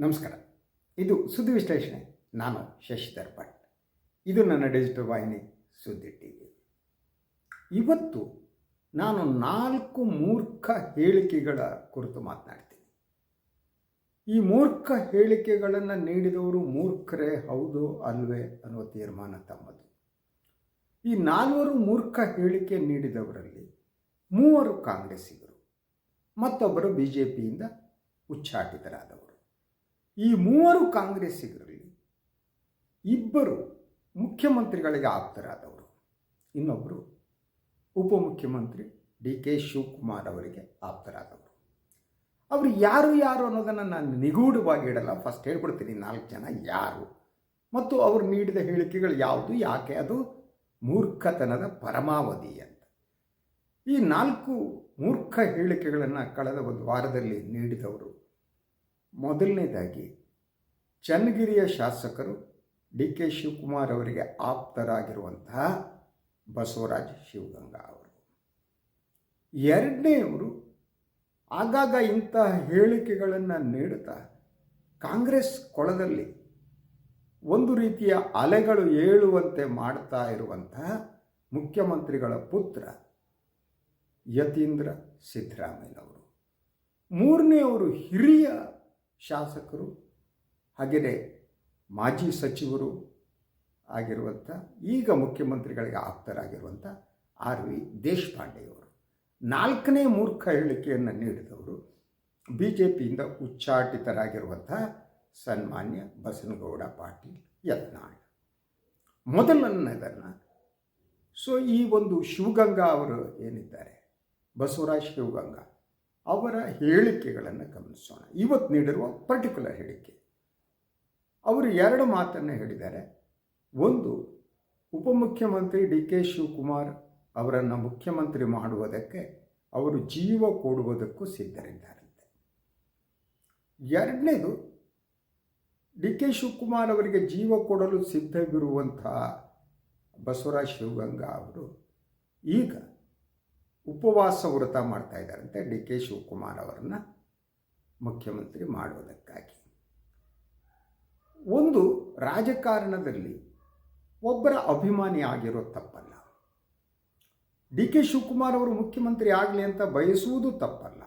ನಮಸ್ಕಾರ. ಇದು ಸುದ್ದಿ ವಿಶ್ಲೇಷಣೆ. ನಾನು ಶಶಿಧರ್ ಭಟ್ ಇದು ನನ್ನ ಡಿಜಿಟಲ್ ವಾಹಿನಿ ಸುದ್ದಿ ಟಿ ವಿ ಇವತ್ತು ನಾನು ನಾಲ್ಕು ಮೂರ್ಖ ಹೇಳಿಕೆಗಳ ಕುರಿತು ಮಾತನಾಡ್ತೀನಿ. ಈ ಮೂರ್ಖ ಹೇಳಿಕೆಗಳನ್ನು ನೀಡಿದವರು ಮೂರ್ಖರೇ ಹೌದು ಅಲ್ವೇ ಅನ್ನುವ ತೀರ್ಮಾನ ತಮ್ಮದು. ಈ ನಾಲ್ವರು ಮೂರ್ಖ ಹೇಳಿಕೆ ನೀಡಿದವರಲ್ಲಿ ಮೂವರು ಕಾಂಗ್ರೆಸ್ಸಿಗರು, ಮತ್ತೊಬ್ಬರು ಬಿ ಜೆ ಪಿಯಿಂದ ಉಚ್ಚಾಟಿತರಾದವರು. ಈ ಮೂವರು ಕಾಂಗ್ರೆಸ್ಸಿಗರಲ್ಲಿ ಇಬ್ಬರು ಮುಖ್ಯಮಂತ್ರಿಗಳಿಗೆ ಆಪ್ತರಾದವರು. ಇನ್ನೊಬ್ಬರು ಉಪಮುಖ್ಯಮಂತ್ರಿ ಡಿ ಕೆ ಶಿವಕುಮಾರ್ ಅವರಿಗೆ ಆಪ್ತರಾದವರು. ಅವರು ಯಾರು ಯಾರು ಅನ್ನೋದನ್ನು ನಾನು ನಿಗೂಢವಾಗಿ ಇಡಲ್ಲ ಫಸ್ಟ್ ಹೇಳ್ಬಿಡ್ತೀನಿ ನಾಲ್ಕು ಜನ ಯಾರು ಮತ್ತು ಅವರು ನೀಡಿದ ಹೇಳಿಕೆಗಳು ಯಾವುದು, ಯಾಕೆ? ಅದು ಮೂರ್ಖತನದ ಪರಮಾವಧಿ ಅಂತ. ಈ ನಾಲ್ಕು ಮೂರ್ಖ ಹೇಳಿಕೆಗಳನ್ನು ಕಳೆದ ಒಂದು ವಾರದಲ್ಲಿ ನೀಡಿದವರು ಮೊದಲನೇದಾಗಿ, ಚನ್ನಗಿರಿಯ ಶಾಸಕರು ಡಿ ಕೆ ಶಿವಕುಮಾರ್ ಅವರಿಗೆ ಆಪ್ತರಾಗಿರುವಂತಹ ಬಸವರಾಜ್ ಶಿವಗಂಗಾ ಅವರು. ಎರಡನೆಯವರು ಆಗಾಗ ಇಂತಹ ಹೇಳಿಕೆಗಳನ್ನು ನೀಡುತ್ತಾ ಕಾಂಗ್ರೆಸ್ ಕೊಳದಲ್ಲಿ ಒಂದು ರೀತಿಯ ಅಲೆಗಳು ಏಳುವಂತೆ ಮಾಡ್ತಾ ಇರುವಂತಹ ಮುಖ್ಯಮಂತ್ರಿಗಳ ಪುತ್ರ ಯತೀಂದ್ರ ಸಿದ್ದರಾಮಯ್ಯನವರು. ಮೂರನೆಯವರು ಹಿರಿಯ ಶಾಸಕರು ಹಾಗೆಯೇ ಮಾಜಿ ಸಚಿವರು ಆಗಿರುವಂಥ, ಈಗ ಮುಖ್ಯಮಂತ್ರಿಗಳಿಗೆ ಆಪ್ತರಾಗಿರುವಂಥ ಆರ್ ವಿ ದೇಶಪಾಂಡೆಯವರು. ನಾಲ್ಕನೇ ಮೂರ್ಖ ಹೇಳಿಕೆಯನ್ನು ನೀಡಿದವರು ಬಿ ಜೆ ಪಿಯಿಂದ ಉಚ್ಚಾಟಿತರಾಗಿರುವಂಥ ಸನ್ಮಾನ್ಯ ಬಸನಗೌಡ ಪಾಟೀಲ್ ಯತ್ನಾಳ್. ಮೊದಲನೇದನ್ನು ಸೊ ಈ ಒಂದು ಶಿವಗಂಗಾ ಅವರು ಏನಿದ್ದಾರೆ? ಬಸವರಾಜ್ ಶಿವಗಂಗಾ. ಅವರ ಹೇಳಿಕೆಗಳನ್ನು ಗಮನಿಸೋಣ. ಇವತ್ತು ನೀಡಿರುವ ಪರ್ಟಿಕ್ಯುಲರ್ ಹೇಳಿಕೆ. ಅವರು ಎರಡು ಮಾತನ್ನು ಹೇಳಿದ್ದಾರೆ. ಒಂದು, ಉಪಮುಖ್ಯಮಂತ್ರಿ ಡಿ ಕೆ ಶಿವಕುಮಾರ್ ಅವರನ್ನು ಮುಖ್ಯಮಂತ್ರಿ ಮಾಡುವುದಕ್ಕೆ ಅವರು ಜೀವ ಕೊಡುವುದಕ್ಕೂ ಸಿದ್ಧರಿದ್ದಾರಂತೆ. ಎರಡನೇದು, ಡಿ ಕೆ ಶಿವಕುಮಾರ್ ಅವರಿಗೆ ಜೀವ ಕೊಡಲು ಸಿದ್ಧವಿರುವಂತಹ ಬಸವರಾಜ್ ಶಿವಗಂಗಾ ಅವರು ಈಗ ಉಪವಾಸ ವ್ರತ ಮಾಡ್ತಾ ಇದ್ದಾರಂತೆ ಡಿ ಕೆ ಶಿವಕುಮಾರ್ ಅವರನ್ನು ಮುಖ್ಯಮಂತ್ರಿ ಮಾಡುವುದಕ್ಕಾಗಿ. ಒಂದು ರಾಜಕಾರಣದಲ್ಲಿ ಒಬ್ಬರ ಅಭಿಮಾನಿ ಆಗಿರೋ ತಪ್ಪಲ್ಲ. ಡಿ ಕೆ ಶಿವಕುಮಾರ್ ಅವರು ಮುಖ್ಯಮಂತ್ರಿ ಆಗಲಿ ಅಂತ ಬಯಸುವುದು ತಪ್ಪಲ್ಲ.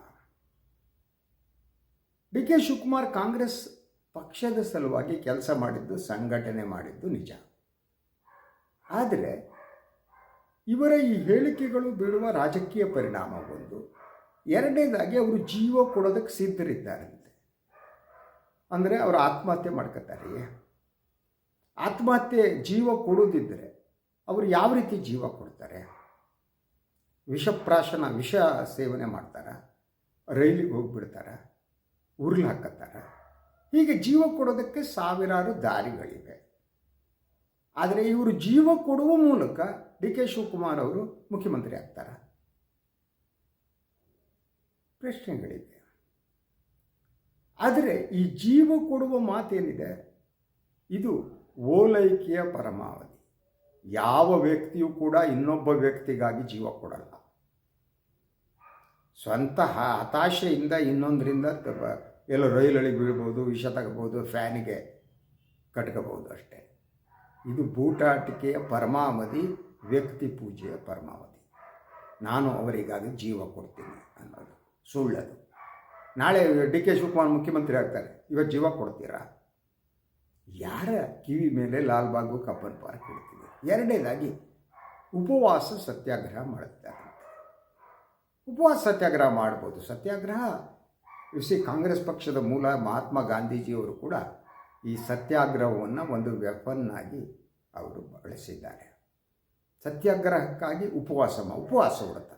ಡಿ ಕೆ ಶಿವಕುಮಾರ್ ಕಾಂಗ್ರೆಸ್ ಪಕ್ಷದ ಸಲುವಾಗಿ ಕೆಲಸ ಮಾಡಿದ್ದು, ಸಂಘಟನೆ ಮಾಡಿದ್ದು ನಿಜ. ಆದರೆ ಇವರ ಈ ಹೇಳಿಕೆಗಳು ಬೀಳುವ ರಾಜಕೀಯ ಪರಿಣಾಮ ಒಂದು. ಎರಡನೇದಾಗಿ ಅವರು ಜೀವ ಕೊಡೋದಕ್ಕೆ ಸಿದ್ಧರಿದ್ದಾರಂತೆ ಅಂದರೆ ಅವರು ಆತ್ಮಹತ್ಯೆ ಮಾಡ್ಕೋತಾರೆ ಆತ್ಮಹತ್ಯೆ ಜೀವ ಕೊಡೋದಿದ್ದರೆ ಅವರು ಯಾವ ರೀತಿ ಜೀವ ಕೊಡ್ತಾರೆ? ವಿಷಪ್ರಾಶನ, ವಿಷ ಸೇವನೆ ಮಾಡ್ತಾರೆ? ರೈಲಿಗೆ ಹೋಗ್ಬಿಡ್ತಾರೆ? ಉರ್ಲು ಹಾಕತ್ತಾರ? ಹೀಗೆ ಜೀವ ಕೊಡೋದಕ್ಕೆ ಸಾವಿರಾರು ದಾರಿಗಳಿವೆ. ಆದರೆ ಇವರು ಜೀವ ಕೊಡುವ ಮೂಲಕ ಡಿ ಕೆ ಶಿವಕುಮಾರ್ ಅವರು ಮುಖ್ಯಮಂತ್ರಿ ಆಗ್ತಾರ. ಪ್ರಶ್ನೆಗಳಿವೆ ಆದರೆ ಈ ಜೀವ ಕೊಡುವ ಮಾತೇನಿದೆ? ಇದು ಓಲೈಕೆಯ ಪರಮಾವಧಿ. ಯಾವ ವ್ಯಕ್ತಿಯೂ ಕೂಡ ಇನ್ನೊಬ್ಬ ವ್ಯಕ್ತಿಗಾಗಿ ಜೀವ ಕೊಡಲ್ಲ. ಸ್ವಂತ ಹತಾಶೆಯಿಂದ ಇನ್ನೊಂದರಿಂದ ಎಲ್ಲೋ ರೈಲಳಿಗೆ ಬೀಳ್ಬೋದು, ವಿಷ ತಗೋಬೋದು, ಫ್ಯಾನಿಗೆ ಕಟ್ಕೋಬೋದು ಅಷ್ಟೇ. ಇದು ಬೂಟಾಟಿಕೆಯ ಪರಮಾವಧಿ. ವ್ಯಕ್ತಿ ಪೂಜೆಯ ಪರಮಾವಧಿ. ನಾನು ಅವರಿಗಾಗಿ ಜೀವ ಕೊಡ್ತೀನಿ ಅನ್ನೋದು. ಸುಳ್ಳದು. ನಾಳೆ ಡಿ ಕೆ ಶಿವಕುಮಾರ್ ಮುಖ್ಯಮಂತ್ರಿ ಆಗ್ತಾರೆ. ಇವತ್ತು ಜೀವ ಕೊಡ್ತೀರಾ? ಯಾರ ಕಿವಿ ಮೇಲೆ ಲಾಲ್ಬಾಗು ಕಬ್ಬನ್ ಪಾರ್ಕ್ ಇಡ್ತೀವಿ ಎರಡನೇದಾಗಿ, ಉಪವಾಸ ಸತ್ಯಾಗ್ರಹ ಮಾಡುತ್ತಾರೆ ಉಪವಾಸ ಸತ್ಯಾಗ್ರಹ ಮಾಡ್ಬೋದು. ಸತ್ಯಾಗ್ರಹ ಸಿ ಕಾಂಗ್ರೆಸ್ ಪಕ್ಷದ ಮೂಲ ಮಹಾತ್ಮ ಗಾಂಧೀಜಿಯವರು ಕೂಡ ಈ ಸತ್ಯಾಗ್ರಹವನ್ನು ಒಂದು ವೆಪನ್ನಾಗಿ ಅವರು ಬಳಸಿದ್ದಾರೆ. ಸತ್ಯಾಗ್ರಹಕ್ಕಾಗಿ ಉಪವಾಸ ಉಪವಾಸ ವ್ರತ.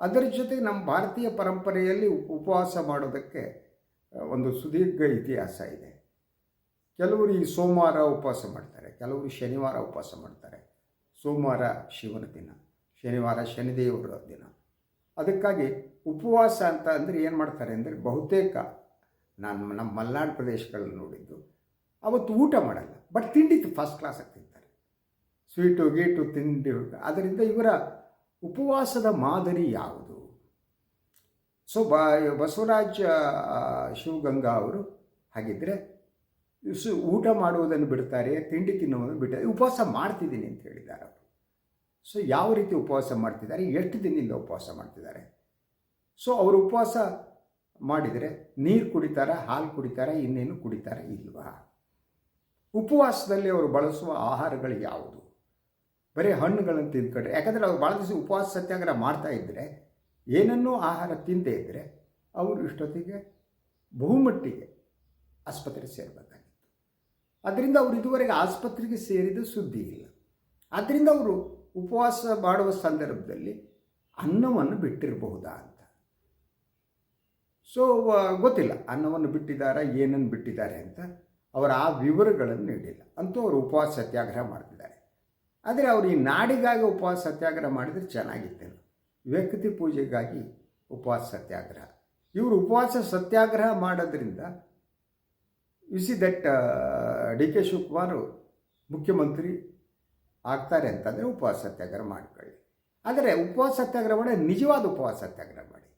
ಅದರ ಜೊತೆಗೆ ನಮ್ಮ ಭಾರತೀಯ ಪರಂಪರೆಯಲ್ಲಿ ಉಪವಾಸ ಮಾಡೋದಕ್ಕೆ ಒಂದು ಸುದೀರ್ಘ ಇತಿಹಾಸ ಇದೆ. ಕೆಲವರು ಈ ಸೋಮವಾರ ಉಪವಾಸ ಮಾಡ್ತಾರೆ, ಕೆಲವರು ಶನಿವಾರ ಉಪವಾಸ ಮಾಡ್ತಾರೆ. ಸೋಮವಾರ ಶಿವನ ದಿನ, ಶನಿವಾರ ಶನಿದೇವರ ದಿನ. ಅದಕ್ಕಾಗಿ ಉಪವಾಸ ಅಂತ ಅಂದರೆ ಏನು ಮಾಡ್ತಾರೆ ಅಂದರೆ ಬಹುತೇಕ ನಾನು ನಮ್ಮ ಮಲೆನಾಡು ಪ್ರದೇಶಗಳಲ್ಲಿ ನೋಡಿದ್ದು, ಅವತ್ತು ಊಟ ಮಾಡಲ್ಲ, ಬಟ್ ತಿಂಡಿ ಫಸ್ಟ್ ಕ್ಲಾಸ್ ತಿಂತಾರೆ. ಸ್ವೀಟು ಗೀಟು ತಿಂಡಿ ಅದರಿಂದ ಇವರ ಉಪವಾಸದ ಮಾದರಿ ಯಾವುದು? ಸೊ, ಬ, ಬಸವರಾಜ ಶಿವಗಂಗಾ ಅವರು ಹಾಗಿದ್ದರೆ ಊಟ ಮಾಡುವುದನ್ನು ಬಿಡ್ತಾರೆ, ತಿಂಡಿ ತಿನ್ನುವುದನ್ನು ಬಿಡ್ತಾರೆ, ಉಪವಾಸ ಮಾಡ್ತಿದ್ದೀನಿ ಅಂತ ಹೇಳಿದ್ದಾರೆ ಅವರು. ಸೊ, ಯಾವ ರೀತಿ ಉಪವಾಸ ಮಾಡ್ತಿದ್ದಾರೆ? ಎಷ್ಟು ದಿನದಿಂದ ಉಪವಾಸ ಮಾಡ್ತಿದ್ದಾರೆ? ಸೊ, ಅವರು ಉಪವಾಸ ಮಾಡಿದರೆ ನೀರು ಕುಡಿತಾರ, ಹಾಲು ಕುಡಿತಾರ, ಇನ್ನೇನು ಕುಡಿತಾರ ಇಲ್ವಾ? ಉಪವಾಸದಲ್ಲಿ ಅವರು ಬಳಸುವ ಆಹಾರಗಳು ಯಾವುದು? ಬರೀ ಹಣ್ಣುಗಳನ್ನು ತಿಂದ್ಕೊಂಡ್ರೆ ಯಾಕಂದರೆ ಅವ್ರು ಭಾಳ ದಿವಸ ಉಪವಾಸ ಸತ್ಯಾಗ್ರಹ ಮಾಡ್ತಾ ಇದ್ದರೆ ಏನನ್ನೂ ಆಹಾರ ತಿಂದೇ ಇದ್ದರೆ ಅವರು ಇಷ್ಟೊತ್ತಿಗೆ ಬಹುಮಟ್ಟಿಗೆ ಆಸ್ಪತ್ರೆ ಸೇರಬೇಕಾಗಿತ್ತು. ಅದರಿಂದ ಅವರು ಇದುವರೆಗೆ ಆಸ್ಪತ್ರೆಗೆ ಸೇರಿದ ಸುದ್ದಿ ಇಲ್ಲ. ಆದ್ದರಿಂದ ಅವರು ಉಪವಾಸ ಮಾಡುವ ಸಂದರ್ಭದಲ್ಲಿ ಅನ್ನವನ್ನು ಬಿಟ್ಟಿರಬಹುದಾ ಅಂತ. ಸೊ ಗೊತ್ತಿಲ್ಲ. ಅನ್ನವನ್ನು ಬಿಟ್ಟಿದ್ದಾರೆ, ಏನನ್ನು ಬಿಟ್ಟಿದ್ದಾರೆ ಅಂತ. ಅವರ ಆ ವಿವರಗಳನ್ನು ನೀಡಿಲ್ಲ. ಅಂತೂ ಅವರು ಉಪವಾಸ ಸತ್ಯಾಗ್ರಹ ಮಾಡ್ತಿದ್ದಾರೆ. ಆದರೆ ಅವರು ಈ ನಾಡಿಗಾಗಿ ಉಪವಾಸ ಸತ್ಯಾಗ್ರಹ ಮಾಡಿದರೆ ಚೆನ್ನಾಗಿತ್ತೇನು. ವ್ಯಕ್ತಿ ಪೂಜೆಗಾಗಿ ಉಪವಾಸ ಸತ್ಯಾಗ್ರಹ. ಇವರು ಉಪವಾಸ ಸತ್ಯಾಗ್ರಹ ಮಾಡೋದ್ರಿಂದ you see that D K Shivakumar ಮುಖ್ಯಮಂತ್ರಿ ಆಗ್ತಾರೆ ಅಂತಂದರೆ ಉಪವಾಸ ಸತ್ಯಾಗ್ರಹ ಮಾಡ್ಕೊಳ್ಳಿ. ಆದರೆ ಉಪವಾಸ ಸತ್ಯಾಗ್ರಹ ಮಾಡಿ, ನಿಜವಾದ ಉಪವಾಸ ಸತ್ಯಾಗ್ರಹ ಮಾಡಿ.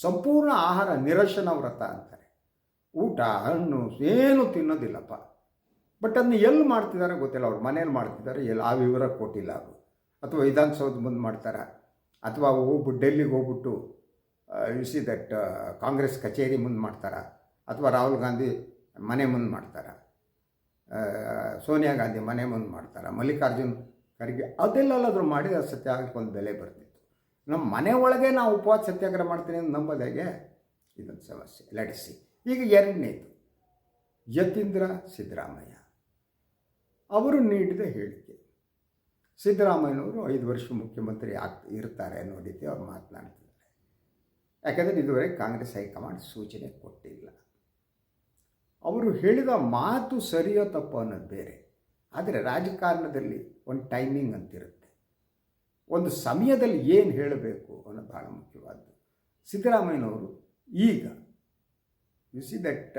ಸಂಪೂರ್ಣ ಆಹಾರ ನಿರಶನ ವ್ರತ ಅಂತಾರೆ. ಊಟ, ಹಣ್ಣು, ಏನು ತಿನ್ನೋದಿಲ್ಲಪ್ಪ. ಬಟ್ ಅದನ್ನ ಎಲ್ಲಿ ಮಾಡ್ತಿದ್ದಾರೆ ಗೊತ್ತಿಲ್ಲ. ಅವ್ರು ಮನೇಲಿ ಮಾಡ್ತಿದ್ದಾರೆ. ಎಲ್ಲಿ ಆ ವಿವರ ಕೊಟ್ಟಿಲ್ಲ ಅವರು ಅಥವಾ ವಿಧಾನಸೌಧ ಮುಂದೆ ಮಾಡ್ತಾರೆ? ಅಥವಾ ಹೋಗ್ಬಿಟ್ಟು ಡೆಲ್ಲಿಗೆ ಹೋಗ್ಬಿಟ್ಟು ಯು ಸಿ ದಟ್ ಕಾಂಗ್ರೆಸ್ ಕಚೇರಿ ಮುಂದೆ ಮಾಡ್ತಾರೆ? ಅಥವಾ ರಾಹುಲ್ ಗಾಂಧಿ ಮನೆ ಮುಂದೆ ಮಾಡ್ತಾರೆ? ಸೋನಿಯಾ ಗಾಂಧಿ ಮನೆ ಮುಂದೆ ಮಾಡ್ತಾರೆ? ಮಲ್ಲಿಕಾರ್ಜುನ್ ಖರ್ಗೆ ಅದೆಲ್ಲಲ್ಲಾದರೂ ಮಾಡಿ ಅದು ಸತ್ಯಾಗ್ರಹಕ್ಕೆ ಒಂದು ಬೆಲೆ ಬರ್ತಿತ್ತು. ನಮ್ಮ ಮನೆ ಒಳಗೆ ನಾವು ಉಪವಾಸ ಸತ್ಯಾಗ್ರಹ ಮಾಡ್ತೀನಿ ಅಂತ ನಂಬೋದು ಹೇಗೆ? ಇದೊಂದು ಸಮಸ್ಯೆ. ಲಡಿಸಿ ಈಗ ಎರಡನೇದು. ಯತೀಂದ್ರ ಸಿದ್ದರಾಮಯ್ಯ. ಅವರು ನೀಡಿದ ಹೇಳಿಕೆ. ಸಿದ್ದರಾಮಯ್ಯನವರು ಐದು ವರ್ಷ ಮುಖ್ಯಮಂತ್ರಿ ಆಗ್ ಇರ್ತಾರೆ ಅನ್ನೋ ರೀತಿ ಅವರು ಮಾತನಾಡ್ತಿದ್ದಾರೆ. ಯಾಕಂದರೆ ಇದುವರೆಗೆ ಕಾಂಗ್ರೆಸ್ ಹೈಕಮಾಂಡ್ ಸೂಚನೆ ಕೊಟ್ಟಿಲ್ಲ. ಅವರು ಹೇಳಿದ ಮಾತು ಸರಿಯೋ ತಪ್ಪೋ ಅನ್ನೋದು ಬೇರೆ. ಆದರೆ ರಾಜಕಾರಣದಲ್ಲಿ ಒಂದು ಟೈಮಿಂಗ್ ಅಂತಿರುತ್ತೆ. ಒಂದು ಸಮಯದಲ್ಲಿ ಏನು ಹೇಳಬೇಕು ಅನ್ನೋದು ಭಾಳ ಮುಖ್ಯವಾದ್ದು. ಸಿದ್ದರಾಮಯ್ಯನವರು ಈಗ ಯು ಸಿ ದಟ್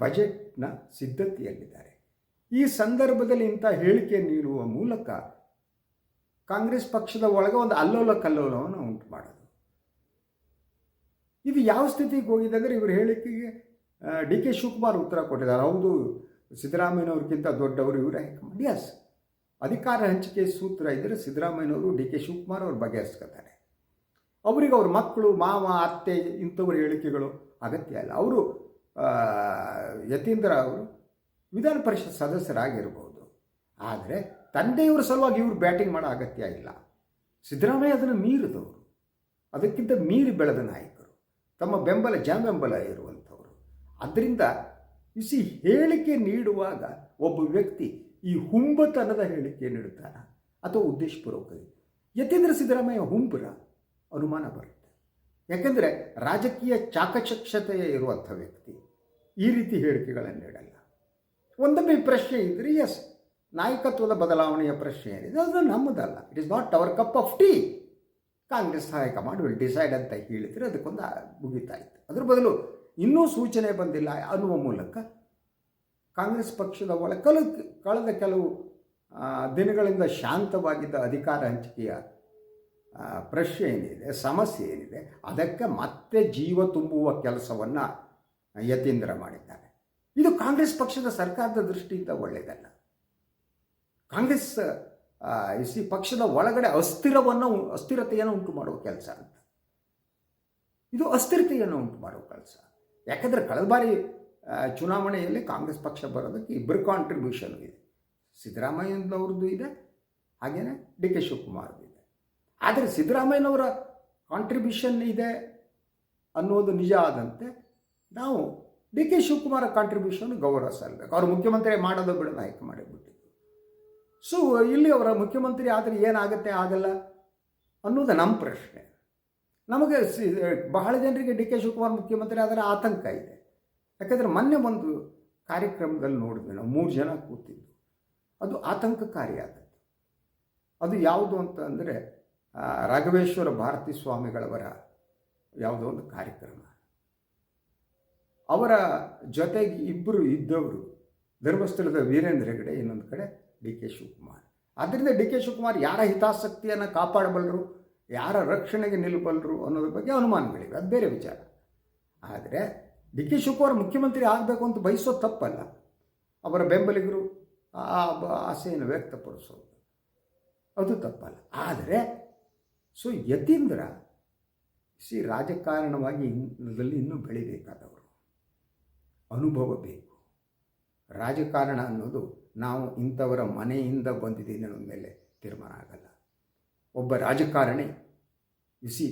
ಬಜೆಟ್ನ ಸಿದ್ಧತೆಯಲ್ಲಿದ್ದಾರೆ. ಈ ಸಂದರ್ಭದಲ್ಲಿ ಇಂಥ ಹೇಳಿಕೆ ನೀಡುವ ಮೂಲಕ ಕಾಂಗ್ರೆಸ್ ಪಕ್ಷದ ಒಳಗೆ ಒಂದು ಅಲ್ಲೋಲ ಕಲ್ಲೋಲವನ್ನು ಉಂಟು ಮಾಡೋದು. ಇದು ಯಾವ ಸ್ಥಿತಿಗೆ ಹೋಗಿದೆ ಅಂದರೆ ಇವರು ಹೇಳಿಕೆಗೆ ಡಿ ಕೆ ಶಿವಕುಮಾರ್ ಉತ್ತರ ಕೊಟ್ಟಿದ್ದಾರೆ. ಹೌದು, ಸಿದ್ದರಾಮಯ್ಯನವ್ರಿಗಿಂತ ದೊಡ್ಡವರು ಇವರೇ. ಎಸ್ ಅಧಿಕಾರ ಹಂಚಿಕೆ ಸೂತ್ರ ಇದ್ದರೆ ಸಿದ್ದರಾಮಯ್ಯನವರು ಡಿ ಕೆ ಶಿವಕುಮಾರ್ ಅವ್ರು ಬಗೆಹರಿಸ್ಕೊತಾರೆ. ಅವರಿಗೆ ಅವ್ರ ಮಕ್ಕಳು, ಮಾವ, ಅತ್ತೆ ಇಂಥವ್ರ ಹೇಳಿಕೆಗಳು ಅಗತ್ಯ ಇಲ್ಲ. ಅವರು ಯತೀಂದ್ರ ಅವರು ವಿಧಾನ ಪರಿಷತ್ ಸದಸ್ಯರಾಗಿರ್ಬೋದು. ಆದರೆ ತಂದೆಯವರ ಸಲುವಾಗಿ ಇವರು ಬ್ಯಾಟಿಂಗ್ ಮಾಡೋ ಅಗತ್ಯ ಇಲ್ಲ. ಸಿದ್ದರಾಮಯ್ಯ ಅದನ್ನು ಮೀರಿದವರು. ಅದಕ್ಕಿಂತ ಮೀರಿ ಬೆಳೆದ ನಾಯಕರು. ತಮ್ಮ ಬೆಂಬಲ ಬೆಂಬಲ ಇರುವಂಥವರು. ಅದರಿಂದ ಇಸಿ ಹೇಳಿಕೆ ನೀಡುವಾಗ ಒಬ್ಬ ವ್ಯಕ್ತಿ ಈ ಹುಂಬತನದ ಹೇಳಿಕೆ ನೀಡುತ್ತಾರ ಅಥವಾ ಉದ್ದೇಶಪೂರ್ವಕ ಯತೀಂದ್ರ ಸಿದ್ದರಾಮಯ್ಯ ಹುಂಬರ ಅನುಮಾನ ಬರುತ್ತೆ. ಯಾಕೆಂದರೆ ರಾಜಕೀಯ ಚಾಕಚಕ್ಷತೆಯೇ ಇರುವಂಥ ವ್ಯಕ್ತಿ. ಈ ರೀತಿ ಹೇಳಿಕೆಗಳನ್ನು ನೀಡಲ್ಲ. ಒಂದೊಮ್ಮೆ ಪ್ರಶ್ನೆ ಇದ್ದರೆ ಎಸ್ ನಾಯಕತ್ವದ ಬದಲಾವಣೆಯ ಪ್ರಶ್ನೆ ಏನಿದೆ ಅದು ನಮ್ಮದಲ್ಲ. It is not our cup of tea Congress high command will decide ಅಂತ ಹೇಳಿದರೆ ಅದಕ್ಕೊಂದು ಮುಗಿತಾಯಿತು ಅದ್ರ ಬದಲು ಇನ್ನೂ ಸೂಚನೆ ಬಂದಿಲ್ಲ ಅನ್ನುವ ಮೂಲಕ ಕಾಂಗ್ರೆಸ್ ಪಕ್ಷದ ಒಳ ಕಲ, ಕಳೆದ ಕೆಲವು ದಿನಗಳಿಂದ ಶಾಂತವಾಗಿದ್ದ ಅಧಿಕಾರ ಹಂಚಿಕೆಯ ಪ್ರಶ್ನೆ ಏನಿದೆ, ಸಮಸ್ಯೆ ಏನಿದೆ, ಅದಕ್ಕೆ ಮತ್ತೆ ಜೀವ ತುಂಬುವ ಕೆಲಸವನ್ನು ಯತೀಂದ್ರ ಮಾಡಿದ್ದಾರೆ. ಇದು ಕಾಂಗ್ರೆಸ್ ಪಕ್ಷದ ಸರ್ಕಾರದ ದೃಷ್ಟಿಯಿಂದ ಒಳ್ಳೆಯದಲ್ಲ ಕಾಂಗ್ರೆಸ್ ಈ ಪಕ್ಷದ ಒಳಗಡೆ ಅಸ್ಥಿರವನ್ನು, ಅಸ್ಥಿರತೆಯನ್ನು ಉಂಟು ಮಾಡುವ ಕೆಲಸ ಅಂತ. ಇದು ಅಸ್ಥಿರತೆಯನ್ನು ಉಂಟು ಮಾಡುವ ಕೆಲಸ. ಯಾಕಂದರೆ ಕಳೆದ ಬಾರಿ ಚುನಾವಣೆಯಲ್ಲಿ ಕಾಂಗ್ರೆಸ್ ಪಕ್ಷ ಬರೋದಕ್ಕೆ ಇಬ್ಬರು ಕಾಂಟ್ರಿಬ್ಯೂಷನ್ ಇದೆ. ಸಿದ್ದರಾಮಯ್ಯನವ್ರದ್ದು ಇದೆ ಹಾಗೆಯೇ ಡಿ ಕೆ ಶಿವಕುಮಾರ್ದು ಇದೆ. ಆದರೆ ಸಿದ್ದರಾಮಯ್ಯನವರ ಕಾಂಟ್ರಿಬ್ಯೂಷನ್ ಇದೆ ಅನ್ನೋದು ನಿಜ ಆದಂತೆ ನಾವು ಡಿ ಕೆ ಶಿವಕುಮಾರ ಕಾಂಟ್ರಿಬ್ಯೂಷನ್ ಗೌರವ ಸಲ್ಲಬೇಕು ಅವರು ಮುಖ್ಯಮಂತ್ರಿ ಮಾಡೋದು ಬಿಡೋದು ಆಯ್ಕೆ ಮಾಡಿಬಿಟ್ಟಿದ್ದು ಸೊ ಇಲ್ಲಿ ಅವರ ಮುಖ್ಯಮಂತ್ರಿ ಆದರೆ ಏನಾಗುತ್ತೆ ಆಗಲ್ಲ ಅನ್ನೋದು ನಮ್ಮ ಪ್ರಶ್ನೆ. ನಮಗೆ ಬಹಳ ಜನರಿಗೆ ಡಿ ಕೆ ಶಿವಕುಮಾರ್ ಮುಖ್ಯಮಂತ್ರಿ ಆದರೆ ಆತಂಕ ಇದೆ. ಯಾಕಂದರೆ ಮೊನ್ನೆ ಒಂದು ಕಾರ್ಯಕ್ರಮದಲ್ಲಿ ನೋಡಿದ್ವಿ ನಾವು, ಮೂರು ಜನ ಕೂತಿದ್ದು. ಅದು ಆತಂಕಕಾರಿಯಾದದ್ದು ಅದು ಯಾವುದು ಅಂತ ಅಂದರೆ ರಾಘವೇಶ್ವರ ಭಾರತಿ ಸ್ವಾಮಿಗಳವರ ಯಾವುದೋ ಒಂದು ಕಾರ್ಯಕ್ರಮ. ಅವರ ಜೊತೆಗೆ ಇಬ್ಬರು ಇದ್ದವರು ಧರ್ಮಸ್ಥಳದ ವೀರೇಂದ್ರ ಹೆಗಡೆ, ಇನ್ನೊಂದು ಕಡೆ ಡಿ ಕೆ ಶಿವಕುಮಾರ್. ಆದ್ದರಿಂದ ಡಿ ಕೆ ಶಿವಕುಮಾರ್ ಯಾರ ಹಿತಾಸಕ್ತಿಯನ್ನು ಕಾಪಾಡಬಲ್ಲರು ಯಾರ ರಕ್ಷಣೆಗೆ ನಿಲ್ಲಬಲ್ಲರು ಅನ್ನೋದ್ರ ಬಗ್ಗೆ ಅನುಮಾನಗಳಿವೆ. ಅದು ಬೇರೆ ವಿಚಾರ. ಆದರೆ ಡಿ ಕೆ ಶಿವಕುಮಾರ್ ಮುಖ್ಯಮಂತ್ರಿ ಆಗಬೇಕು ಅಂತ ಬಯಸೋದು ತಪ್ಪಲ್ಲ. ಅವರ ಬೆಂಬಲಿಗರು ಆ ಆಸೆಯನ್ನು ವ್ಯಕ್ತಪಡಿಸೋದು. ಅದು ತಪ್ಪಲ್ಲ. ಆದರೆ ಸೊ ಯತೀಂದ್ರ ಸಿ ರಾಜಕಾರಣವಾಗಿ ಇನ್ನೂ ಬೆಳಿಬೇಕಾದವರು. ಅನುಭವ ಬೇಕು. ರಾಜಕಾರಣ ಅನ್ನೋದು ನಾವು ಇಂಥವರ ಮನೆಯಿಂದ ಬಂದಿದ್ದೀನಿ ಅನ್ನೋ ಮೇಲೆ ತೀರ್ಮಾನ ಆಗಲ್ಲ. ಒಬ್ಬ ರಾಜಕಾರಣಿ ಇಸಿ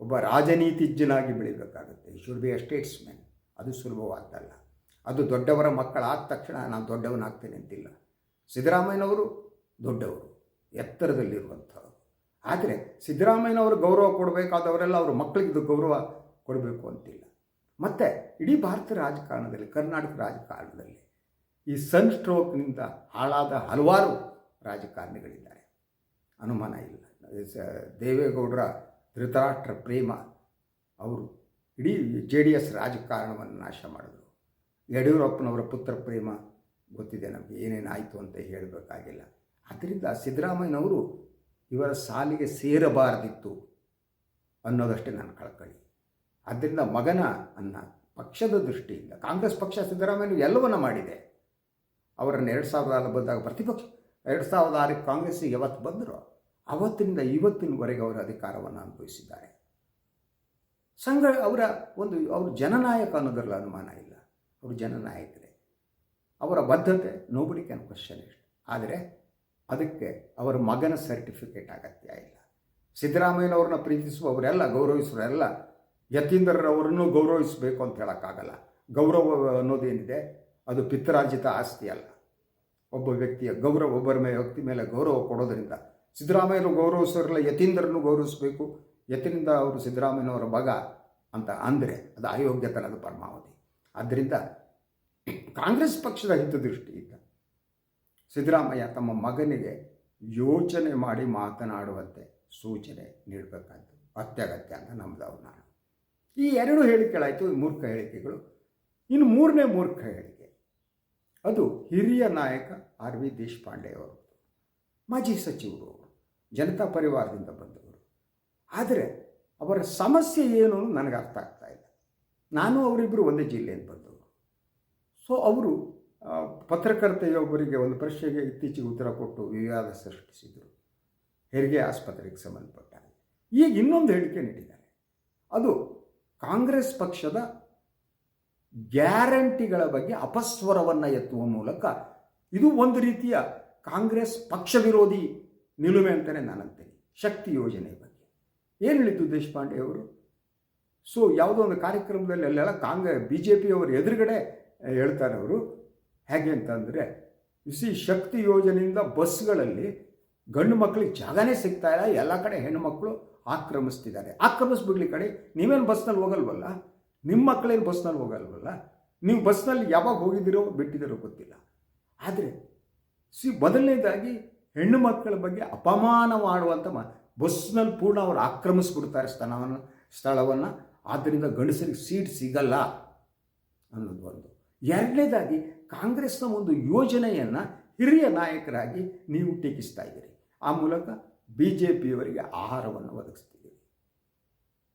ಒಬ್ಬ ರಾಜನೀತಿಜ್ಞನಾಗಿ ಬೆಳಿಬೇಕಾಗುತ್ತೆ. ಶುಡ್ ಬಿ ಅ ಸ್ಟೇಟ್ಸ್ಮ್ಯಾನ್ ಅದು ಸುಲಭವಾದ್ದಲ್ಲ ಅದು ದೊಡ್ಡವರ ಮಕ್ಕಳಾದ ತಕ್ಷಣ ನಾನು ದೊಡ್ಡವನಾಗ್ತೇನೆ ಅಂತಿಲ್ಲ. ಸಿದ್ದರಾಮಯ್ಯನವರು ದೊಡ್ಡವರು, ಎತ್ತರದಲ್ಲಿರುವಂಥವ್ರು. ಆದರೆ ಸಿದ್ದರಾಮಯ್ಯನವರು ಗೌರವ ಕೊಡಬೇಕಾದವರೆಲ್ಲ ಅವ್ರ ಮಕ್ಕಳಿಗೆ ಗೌರವ ಕೊಡಬೇಕು ಅಂತಿಲ್ಲ. ಮತ್ತು ಇಡೀ ಭಾರತ ರಾಜಕಾರಣದಲ್ಲಿ, ಕರ್ನಾಟಕ ರಾಜಕಾರಣದಲ್ಲಿ ಈ ಸನ್ ಸ್ಟ್ರೋಕ್ನಿಂದ ಹಾಳಾದ ಹಲವಾರು ರಾಜಕಾರಣಿಗಳಿದ್ದಾರೆ. ಅನುಮಾನ ಇಲ್ಲ. ದೇವೇಗೌಡರ, ಧೃತರಾಷ್ಟ್ರ ಪ್ರೇಮ, ಅವರು ಇಡೀ ಜೆ ಡಿ ಎಸ್ ರಾಜಕಾರಣವನ್ನು ನಾಶ ಮಾಡಿದ್ರು. ಯಡಿಯೂರಪ್ಪನವರ ಪುತ್ರ ಪ್ರೇಮ ಗೊತ್ತಿದೆ ನಮಗೆ ಏನೇನಾಯಿತು ಅಂತ ಹೇಳಬೇಕಾಗಿಲ್ಲ. ಆದ್ದರಿಂದ ಸಿದ್ದರಾಮಯ್ಯನವರು ಇವರ ಸಾಲಿಗೆ ಸೇರಬಾರದಿತ್ತು ಅನ್ನೋದಷ್ಟೇ ನಾನು ಕಳಕಳಿ. ಆದ್ದರಿಂದ ಮಗನ ಅನ್ನ ಪಕ್ಷದ ದೃಷ್ಟಿಯಿಂದ, ಕಾಂಗ್ರೆಸ್ ಪಕ್ಷ ಸಿದ್ದರಾಮಯ್ಯ ಎಲ್ಲವನ್ನ ಮಾಡಿದೆ. ಅವರನ್ನು ಎರಡು ಸಾವಿರದ ಆರು ಬಂದಾಗ ಪ್ರತಿಪಕ್ಷ, ಎರಡು ಸಾವಿರದ ಆರಕ್ಕೆ ಕಾಂಗ್ರೆಸ್ಸಿಗೆ ಯಾವತ್ತು ಬಂದರೋ ಅವತ್ತಿನಿಂದ ಇವತ್ತಿನವರೆಗೆ ಅವರ ಅಧಿಕಾರವನ್ನು ಅನುಭವಿಸಿದ್ದಾರೆ. ಸಂಘ, ಅವರ ಒಂದು, ಅವರು ಜನನಾಯಕ ಅನ್ನೋದ್ರಲ್ಲಿ ಅನುಮಾನ ಇಲ್ಲ. ಅವರು ಜನನಾಯಕರೇ. ಅವರ ಬದ್ಧತೆ ನೋಬಡಿ ಕ್ಯಾನ್ ಕ್ವಶನ್ ಇಟ್ ಆದರೆ ಅದಕ್ಕೆ ಅವರ ಮಗನ ಸರ್ಟಿಫಿಕೇಟ್ ಅಗತ್ಯ ಇಲ್ಲ. ಸಿದ್ದರಾಮಯ್ಯನವ್ರನ್ನ ಪ್ರೀತಿಸುವವರೆಲ್ಲ, ಗೌರವಿಸುವವರೆಲ್ಲ ಯತೀಂದ್ರರವರನ್ನು ಗೌರವಿಸಬೇಕು ಅಂತ ಹೇಳೋಕ್ಕಾಗಲ್ಲ. ಗೌರವ ಅನ್ನೋದೇನಿದೆ ಅದು ಪಿತ್ರಾರ್ಜಿತ ಆಸ್ತಿ ಅಲ್ಲ. ಒಬ್ಬ ವ್ಯಕ್ತಿಯ ಗೌರವ, ಒಬ್ಬರ ಮೇಲೆ ವ್ಯಕ್ತಿ ಮೇಲೆ ಗೌರವ ಕೊಡೋದರಿಂದ. ಸಿದ್ದರಾಮಯ್ಯನ ಗೌರವಿಸೋರಲ್ಲ ಯತೀಂದ್ರನ್ನು ಗೌರವಿಸಬೇಕು. ಯತಿನಿಂದ ಅವರು ಸಿದ್ದರಾಮಯ್ಯನವರ ಮಗ ಅಂತ ಅಂದರೆ ಅದು ಅಯೋಗ್ಯತನದ ಪರಮಾವಧಿ. ಆದ್ದರಿಂದ ಕಾಂಗ್ರೆಸ್ ಪಕ್ಷದ ಹಿತದೃಷ್ಟಿಯಿಂದ ಸಿದ್ದರಾಮಯ್ಯ ತಮ್ಮ ಮಗನಿಗೆ ಯೋಚನೆ ಮಾಡಿ ಮಾತನಾಡುವಂತೆ ಸೂಚನೆ ನೀಡಬೇಕಾದ್ದು ಅತ್ಯಗತ್ಯ ಅಂತ ನಮ್ಮದು ನಾನು ಈ ಎರಡು ಹೇಳಿಕೆಗಳಾಯಿತು, ಮೂರ್ಖ ಹೇಳಿಕೆಗಳು. ಇನ್ನು ಮೂರನೇ ಮೂರ್ಖ ಹೇಳಿಕೆ. ಅದು ಹಿರಿಯ ನಾಯಕ ಆರ್ ವಿ ದೇಶಪಾಂಡೆ ಅವರು, ಮಾಜಿ ಸಚಿವರು, ಜನತಾ ಪರಿವಾರದಿಂದ ಬಂದವರು. ಆದರೆ ಅವರ ಸಮಸ್ಯೆ ಏನು ನನಗೆ ಅರ್ಥ ಆಗ್ತಾ ಇಲ್ಲ. ನಾನು ಅವರಿಬ್ಬರು ಒಂದೇ ಜಿಲ್ಲೆಯಿಂದ ಬಂದವರು. ಸೊ ಅವರು ಪತ್ರಕರ್ತೆಯೊಬ್ಬರಿಗೆ ಒಂದು ಪ್ರಶ್ನೆಗೆ ಇತ್ತೀಚೆಗೆ ಉತ್ತರ ಕೊಟ್ಟು ವಿವಾದ ಸೃಷ್ಟಿಸಿದರು. ಹೆರಿಗೆ ಆಸ್ಪತ್ರೆಗೆ ಸಂಬಂಧಪಟ್ಟ. ಈಗ ಇನ್ನೊಂದು ಹೇಳಿಕೆ ನೀಡಿದ್ದಾರೆ. ಅದು ಕಾಂಗ್ರೆಸ್ ಪಕ್ಷದ ಗ್ಯಾರಂಟಿಗಳ ಬಗ್ಗೆ ಅಪಸ್ವರವನ್ನು ಎತ್ತುವ ಮೂಲಕ ಇದು ಒಂದು ರೀತಿಯ ಕಾಂಗ್ರೆಸ್ ಪಕ್ಷ ವಿರೋಧಿ ನಿಲುಮೆ ಅಂತಲೇ ನಾನು ಅಂತೀನಿ. ಶಕ್ತಿ ಯೋಜನೆ ಬಗ್ಗೆ. ಏನು ಹೇಳಿದ್ದು ದೇಶಪಾಂಡೆ ಅವರು? ಸೊ, ಯಾವುದೋ ಒಂದು ಕಾರ್ಯಕ್ರಮದಲ್ಲಿ ಅಲ್ಲೆಲ್ಲ ಕಾಂಗ್ರೆಸ್ ಬಿ ಜೆ ಪಿಯವರು ಎದುರುಗಡೆ ಹೇಳ್ತಾರೆ ಅವರು. ಹೇಗೆ ಅಂತಂದರೆ ಸಿ ಶಕ್ತಿ ಯೋಜನೆಯಿಂದ ಬಸ್ಗಳಲ್ಲಿ ಗಂಡು ಮಕ್ಕಳಿಗೆ ಜಾಗನೇ ಸಿಗ್ತಾ ಇಲ್ಲ. ಎಲ್ಲ ಕಡೆ ಹೆಣ್ಣು ಮಕ್ಕಳು ಆಕ್ರಮಿಸ್ತಿದ್ದಾರೆ. ಆಕ್ರಮಿಸ್ಬಿಡ್ಲಿ ಕಡೆ ನೀವೇನು ಬಸ್ನಲ್ಲಿ ಹೋಗಲ್ವಲ್ಲ? ನಿಮ್ಮ ಮಕ್ಕಳೇನು ಬಸ್ನಲ್ಲಿ ಹೋಗಲ್ವಲ್ಲ? ನೀವು ಬಸ್ನಲ್ಲಿ ಯಾವಾಗ ಹೋಗಿದ್ದೀರೋ ಬಿಟ್ಟಿದ್ದೀರೋ ಗೊತ್ತಿಲ್ಲ. ಆದರೆ, ಸಿ ಮೊದಲನೇದಾಗಿ ಹೆಣ್ಣು ಮಕ್ಕಳ ಬಗ್ಗೆ ಅಪಮಾನ ಮಾಡುವಂಥ ಮ, ಬಸ್ನಲ್ಲಿ ಪೂರ್ಣ ಅವರು ಆಕ್ರಮಿಸ್ಬಿಡ್ತಾರೆ ಸ್ಥಳವನ್ನು ಸ್ಥಳವನ್ನು. ಆದ್ದರಿಂದ ಗಂಡಸರಿಗೆ ಸೀಟ್ ಸಿಗಲ್ಲ ಅನ್ನೋದು ಒಂದು. ಎರಡನೇದಾಗಿ, ಕಾಂಗ್ರೆಸ್ನ ಒಂದು ಯೋಜನೆಯನ್ನು ಹಿರಿಯ ನಾಯಕರಾಗಿ ನೀವು ಟೀಕಿಸ್ತಾ ಇದ್ದೀರಿ. ಆ ಮೂಲಕ ಬಿ ಜೆ ಪಿಯವರಿಗೆ ಆಹಾರವನ್ನು ಒದಗಿಸ್ತೀವಿ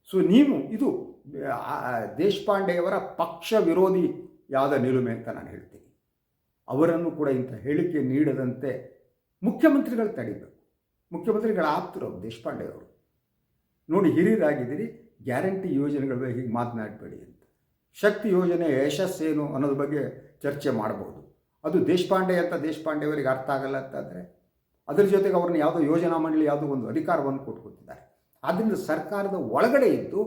ಸೊ ನೀವು ಇದು ದೇಶಪಾಂಡೆಯವರ ಪಕ್ಷ ವಿರೋಧಿ ಯಾವ ನಿಲುಮೆ ಅಂತ ನಾನು ಹೇಳ್ತೀನಿ. ಅವರನ್ನು ಕೂಡ ಇಂಥ ಹೇಳಿಕೆ ನೀಡದಂತೆ ಮುಖ್ಯಮಂತ್ರಿಗಳು ತಡಿಬೇಕು. ಮುಖ್ಯಮಂತ್ರಿಗಳ ಆಪ್ತರು ದೇಶಪಾಂಡೆ ಅವರು ನೋಡಿ, ಹಿರಿಯರಾಗಿದ್ದೀರಿ, ಗ್ಯಾರಂಟಿ ಯೋಜನೆಗಳ ಬಗ್ಗೆ ಹೀಗೆ ಮಾತನಾಡಬೇಡಿ ಅಂತ. ಶಕ್ತಿ ಯೋಜನೆ ಯಶಸ್ಸೇನು ಅನ್ನೋದ್ರ ಬಗ್ಗೆ ಚರ್ಚೆ ಮಾಡಬಹುದು ಅದು ದೇಶಪಾಂಡೆ ಅಂತ ದೇಶಪಾಂಡೆ ಅವರಿಗೆ ಅರ್ಥ ಆಗಲ್ಲ ಅಂತಂದರೆ ಅದರ ಜೊತೆಗೆ ಅವ್ರನ್ನ ಯಾವುದೋ ಯೋಜನಾ ಮಂಡಳಿ ಯಾವುದೋ ಒಂದು ಅಧಿಕಾರವನ್ನು ಕೊಟ್ಕೊತಿದ್ದಾರೆ ಆದ್ದರಿಂದ ಸರ್ಕಾರದ ಒಳಗಡೆ ಇದ್ದು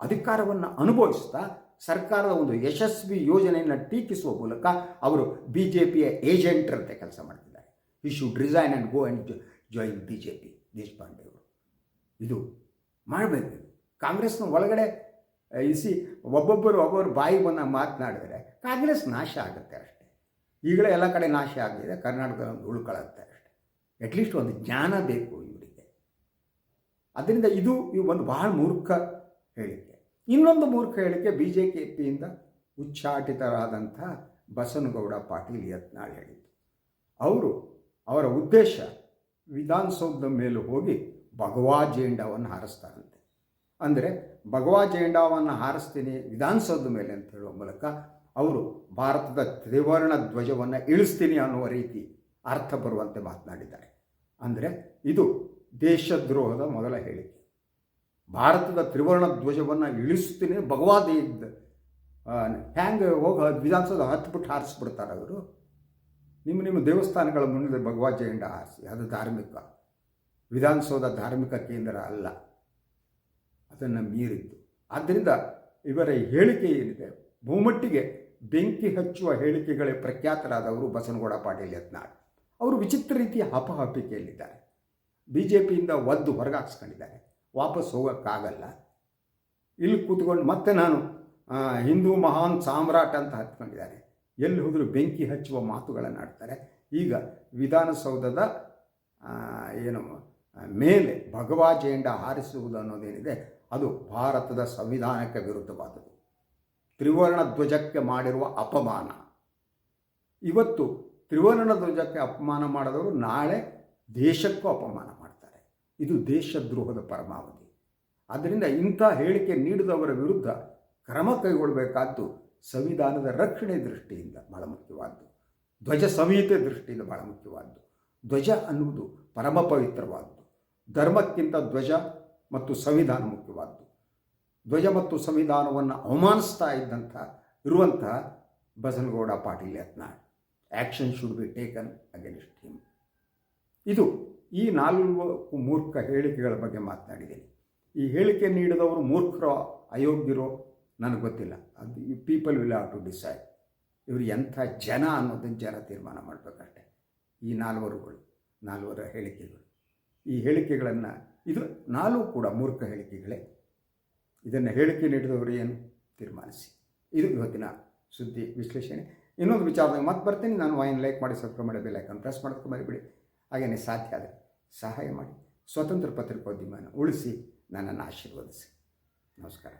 ಅಧಿಕಾರವನ್ನು ಅನುಭವಿಸ್ತಾ ಸರ್ಕಾರದ ಒಂದು ಯಶಸ್ವಿ ಯೋಜನೆಯನ್ನು ಟೀಕಿಸುವ ಮೂಲಕ ಅವರು ಬಿ ಜೆ ಪಿಯ ಏಜೆಂಟ್ರಂತೆ ಕೆಲಸ ಮಾಡ್ತಿದ್ದಾರೆ. He should resign and go and join B J P Deshpande ಅವರು. ಇದು ಮಾಡಬೇಕು ಕಾಂಗ್ರೆಸ್ನ ಒಳಗಡೆ ಇಸಿ ಒಬ್ಬೊಬ್ಬರು ಒಬ್ಬೊಬ್ಬರು ಬಾಯಿ ಬಂದ ಮಾತನಾಡಿದರೆ ಕಾಂಗ್ರೆಸ್ ನಾಶ ಆಗುತ್ತೆ ಅಷ್ಟೇ. ಈಗಲೇ ಎಲ್ಲ ಕಡೆ ನಾಶ ಆಗಿದೆ. ಕರ್ನಾಟಕದ ಒಂದು ಉಳ್ಕೊಳ್ಳುತ್ತೆ ಅಟ್ಲೀಸ್ಟ್ ಒಂದು ಜ್ಞಾನ ಬೇಕು ಇವರಿಗೆ. ಅದರಿಂದ ಇದು ಇವು ಒಂದು ಬಹಳ ಮೂರ್ಖ ಹೇಳಿಕೆ. ಇನ್ನೊಂದು ಮೂರ್ಖ ಹೇಳಿಕೆ ಬಿ ಜೆ ಕೆ ಪಿಯಿಂದ ಉಚ್ಚಾಟಿತರಾದಂಥ ಬಸನಗೌಡ ಪಾಟೀಲ್ ಯತ್ನಾಳ್ ಹೇಳಿದ್ದು. ಅವರು ಅವರ ಉದ್ದೇಶ ವಿಧಾನಸೌಧದ ಮೇಲೆ ಹೋಗಿ ಭಗವಾ ಜೇಂಡವನ್ನು ಹಾರಿಸ್ತಾರಂತೆ. ಅಂದರೆ ಭಗವಾ ಜೇಂಡಾವನ್ನು ಹಾರಿಸ್ತೀನಿ ವಿಧಾನಸೌಧದ ಮೇಲೆ ಅಂತ ಹೇಳುವ ಮೂಲಕ ಅವರು ಭಾರತದ ತ್ರಿವರ್ಣ ಧ್ವಜವನ್ನು ಇಳಿಸ್ತೀನಿ ಅನ್ನುವ ರೀತಿ ಅರ್ಥ ಬರುವಂತೆ ಮಾತನಾಡಿದ್ದಾರೆ. ಅಂದರೆ ಇದು ದೇಶದ್ರೋಹದ ಮೊದಲ ಹೇಳಿಕೆ. ಭಾರತದ ತ್ರಿವರ್ಣ ಧ್ವಜವನ್ನು ಇಳಿಸ್ತೀನಿ ಭಗವಾದಿ ಹ್ಯಾಂಗೆ ಹೋಗಿ ವಿಧಾನಸೌಧ ಹತ್ಬಿಟ್ಟು ಹಾರಿಸ್ಬಿಡ್ತಾರೆ ಅವರು. ನಿಮ್ಮ ನಿಮ್ಮ ದೇವಸ್ಥಾನಗಳ ಮುಂದೆ ಭಗವಾ ಜೆಂಡ ಹಾರಿಸಿ, ಅದು ಧಾರ್ಮಿಕ. ವಿಧಾನಸೌಧ ಧಾರ್ಮಿಕ ಕೇಂದ್ರ ಅಲ್ಲ. ಅದನ್ನು ಮೀರಿದ್ದು. ಆದ್ದರಿಂದ ಇವರ ಹೇಳಿಕೆ ಏನಿದೆ ಬಹುಮಟ್ಟಿಗೆ ಬೆಂಕಿ ಹಚ್ಚುವ ಹೇಳಿಕೆಗಳೇ ಪ್ರಖ್ಯಾತರಾದವರು ಬಸನಗೌಡ ಪಾಟೀಲ್ ಯತ್ನಾಳ್. ಅವರು ವಿಚಿತ್ರ ರೀತಿಯ ಹಪಹಪಿಕೆಯಲ್ಲಿದ್ದಾರೆ ಬಿ ಜೆ ಪಿಯಿಂದ ಒದ್ದು ಹೊರಗಾಕ್ಸ್ಕೊಂಡಿದ್ದಾರೆ. ವಾಪಸ್ ಹೋಗೋಕ್ಕಾಗಲ್ಲ. ಇಲ್ಲಿ ಕೂತ್ಕೊಂಡು ಮತ್ತೆ ನಾನು ಹಿಂದೂ ಮಹಾನ್ ಸಾಮ್ರಾಟ್ ಅಂತ ಹತ್ಕೊಂಡಿದ್ದಾರೆ. ಎಲ್ಲಿ ಹೋದರೂ ಬೆಂಕಿ ಹಚ್ಚುವ ಮಾತುಗಳನ್ನು ಆಡ್ತಾರೆ. ಈಗ ವಿಧಾನಸೌಧದ ಏನು, ಮೇಲೆ ಭಗವಾ ಜೇಂಡ ಹಾರಿಸುವುದು ಅನ್ನೋದೇನಿದೆ, ಅದು ಭಾರತದ ಸಂವಿಧಾನಕ್ಕೆ ವಿರುದ್ಧವಾದದ್ದು. ತ್ರಿವರ್ಣ ಧ್ವಜಕ್ಕೆ ಮಾಡಿರುವ ಅಪಮಾನ. ಇವತ್ತು ತ್ರಿವರ್ಣ ಧ್ವಜಕ್ಕೆ ಅಪಮಾನ ಮಾಡಿದವರು ನಾಳೆ ದೇಶಕ್ಕೂ ಅಪಮಾನ ಮಾಡ್ತಾರೆ. ಇದು ದೇಶದ್ರೋಹದ ಪರಮಾವಧಿ. ಆದ್ದರಿಂದ ಇಂಥ ಹೇಳಿಕೆ ನೀಡಿದವರ ವಿರುದ್ಧ ಕ್ರಮ ಕೈಗೊಳ್ಳಬೇಕಾದ್ದು ಸಂವಿಧಾನದ ರಕ್ಷಣೆ ದೃಷ್ಟಿಯಿಂದ ಬಹಳ ಮುಖ್ಯವಾದ್ದು. ಧ್ವಜ ಸಂಹಿತೆ ದೃಷ್ಟಿಯಿಂದ ಬಹಳ ಮುಖ್ಯವಾದ್ದು. ಧ್ವಜ ಅನ್ನುವುದು ಪರಮ ಪವಿತ್ರವಾದ್ದು. ಧರ್ಮಕ್ಕಿಂತ ಧ್ವಜ ಮತ್ತು ಸಂವಿಧಾನ ಮುಖ್ಯವಾದ್ದು. ಧ್ವಜ ಮತ್ತು ಸಂವಿಧಾನವನ್ನು ಅವಮಾನಿಸ್ತಾ ಇದ್ದಂಥ, ಇರುವಂತಹ Basanagouda Patil Yatnal. Action should be taken against him ಇದು ಈ ನಾಲ್ಕು ಮೂರ್ಖ ಹೇಳಿಕೆಗಳ ಬಗ್ಗೆ ಮಾತನಾಡಿದ್ದೀನಿ. ಈ ಹೇಳಿಕೆ ನೀಡಿದವರು ಮೂರ್ಖರೋ ಅಯೋಗ್ಯರೋ ನನಗೆ ಗೊತ್ತಿಲ್ಲ. ಅದು ಈ people will have to decide ಇವರು ಎಂಥ ಜನ ಅನ್ನೋದನ್ನು ಜನ ತೀರ್ಮಾನ ಮಾಡಬೇಕಷ್ಟೆ. ಈ ನಾಲ್ವರುಗಳು, ನಾಲ್ವರ ಹೇಳಿಕೆಗಳು. ಈ ಹೇಳಿಕೆಗಳನ್ನು ಇದು ನಾಲ್ಕು ಕೂಡ ಮೂರ್ಖ ಹೇಳಿಕೆಗಳೇ. ಇದನ್ನು ಹೇಳಿಕೆ ನೀಡಿದವರು ಏನು? ತೀರ್ಮಾನಿಸಿ. ಇದು ಇವತ್ತಿನ ಸುದ್ದಿ ವಿಶ್ಲೇಷಣೆ. ಇನ್ನೊಂದು ವಿಚಾರದಾಗ ಮತ್ತೆ ಬರ್ತೀನಿ. ನಾನು ವಾಯಿನ್ ಲೈಕ್ ಮಾಡಿ ಸಬ್ಸ್ಕ್ರೈಬ್ ಮಾಡಿ ಬೆಲ್ ಐಕಾನ್ ಪ್ರೆಸ್ ಮಾಡೋದಕ್ಕೆ ಮರಿಬಿಡಿ. ಹಾಗೆಯೇ ಸಾಧ್ಯ ಆದರೆ ಸಹಾಯ ಮಾಡಿ. ಸ್ವತಂತ್ರ ಪತ್ರಿಕೋದ್ಯಮನ ಉಳಿಸಿ, ನನ್ನನ್ನು ಆಶೀರ್ವದಿಸಿ. ನಮಸ್ಕಾರ.